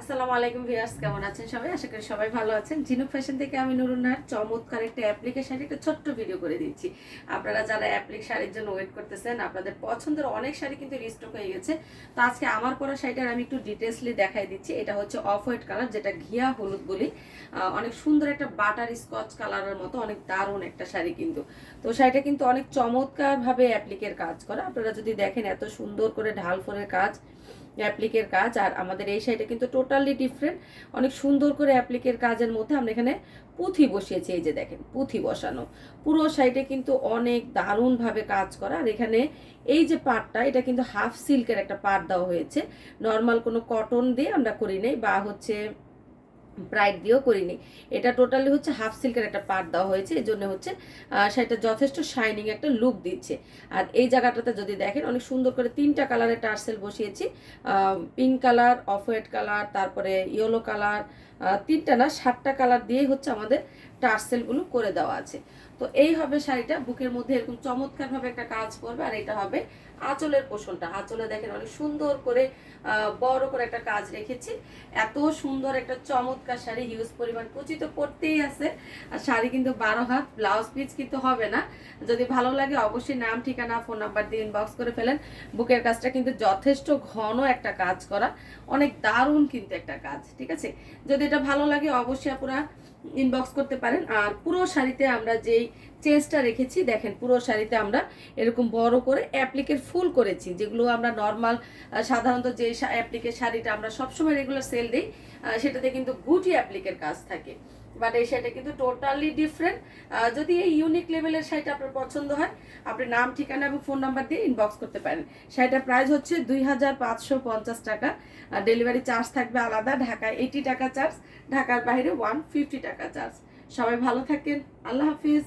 আসসালামু আলাইকুম ভিউয়ার্স, কেমন আছেন সবাই? আশা করি সবাই ভালো আছেন। জিনুক ফ্যাশন থেকে আমি নুরুন্নার চমৎকার একটা অ্যাপ্লিকের শাড়ি একটা ছোট্ট ভিডিও করে দিচ্ছি। আপনারা যারা অ্যাপ্লিক শাড়ির জন্য ওয়েট করতেছেন, আপনাদের পছন্দের অনেক শাড়ি কিন্তু রিস্টক হয়ে গেছে। তো আজকে আমার পরা শাড়িটার আমি একটু ডিটেলসলি দেখাই দিচ্ছি। এটা হচ্ছে অফ হোয়াইট কালার যেটা ঘিয়া হলুদ বলি। অনেক সুন্দর একটা বাটার স্কচ কালারের মতো, অনেক দারুণ একটা শাড়ি কিন্তু। তো শাড়িটা কিন্তু অনেক চমৎকারভাবে অ্যাপ্লিকের কাজ করা। আপনারা যদি দেখেন এত সুন্দর করে ঢাল ফোরের কাজ অ্যাপ্লিকের কাজ, আর আমাদের এই সাইডে কিন্তু টোটালি ডিফারেন্ট অনেক সুন্দর করে অ্যাপ্লিকের কাজের মধ্যে আমরা এখানে পুঁথি বসিয়েছি, এই যে দেখেন, পুঁথি বসানো। পুরো সাইডে কিন্তু অনেক দারুণভাবে কাজ করা। আর এখানে এই যে পাটটা, এটা কিন্তু হাফ সিল্কের একটা পাট দেওয়া হয়েছে। নর্মাল কোনো কটন দিয়ে আমরা করি নাই, বা হচ্ছে ব্রাইট দিয়েও করিনি। এটা টোটালি হচ্ছে হাফ সিল্কের একটা পার্ট দেওয়া হয়েছে এই জন্য হচ্ছে সেটা যথেষ্ট শাইনিং একটা লুক দিচ্ছে। আর এই জায়গাটাতে যদি দেখেন, অনেক সুন্দর করে তিনটা কালারের টার্সেল বসিয়েছি। Pink colour, off white colour, তারপরে ইয়েলো কালার তিনটা না, সাতটা কালার দিয়েই হচ্ছে আমাদের টার্সেলগুলো করে দেওয়া আছে। তো এই হবে শাড়িটা, বুকের মধ্যে এরকম চমৎকারভাবে একটা কাজ করবে আর এটা হবে আঁচলের পোষণটা। আঁচলে দেখেন অনেক সুন্দর করে বড় করে একটা কাজ রেখেছি। এত সুন্দর একটা চমৎকার শাড়ি হিউজ পরিমাণ কুচি তো পড়তেই আছে। আর শাড়ি কিন্তু বারো হাত ব্লাউজ পিস কিন্তু হবে না। যদি ভালো লাগে অবশ্যই নাম, ঠিকানা ফোন নাম্বার দিয়ে ইনবক্স করে ফেলেন। বুকের কাজটা কিন্তু যথেষ্ট ঘন একটা কাজ করা। অনেক দারুণ কিন্তু একটা কাজ, ঠিক আছে? যদি এটা ভালো লাগে অবশ্যই আপনারা ইনবক্স করতে পারেন। আর পুরো শাড়িতে আমরা যেই চেঞ্জটা রেখেছি। দেখেন, পুরো শাড়িতে আমরা এরকম বড় করে অ্যাপ্লিকের ফুল করেছি, যেগুলো আমরা নর্মাল সাধারণত যে অ্যাপ্লিকের শাড়িটা আমরা সবসময় রেগুলার সেল দিই সেটাতে কিন্তু গুটি অ্যাপ্লিকের কাজ থাকে। বাট এই শাড়িটা কিন্তু টোটালি ডিফারেন্ট যদি এই ইউনিক লেভেলের শাড়িটা আপনার পছন্দ হয়, আপনি নাম, ঠিকানা এবং ফোন নাম্বার দিয়ে ইনবক্স করতে পারেন। শাড়িটার প্রাইস হচ্ছে দুই হাজার পাঁচশো পঞ্চাশ টাকা। ডেলিভারি চার্জ থাকবে আলাদা, ঢাকায় এইটি টাকা চার্জ ঢাকার বাইরে ওয়ান টাকা চার্জ সবাই ভালো থাকেন। আল্লাহ হাফিজ।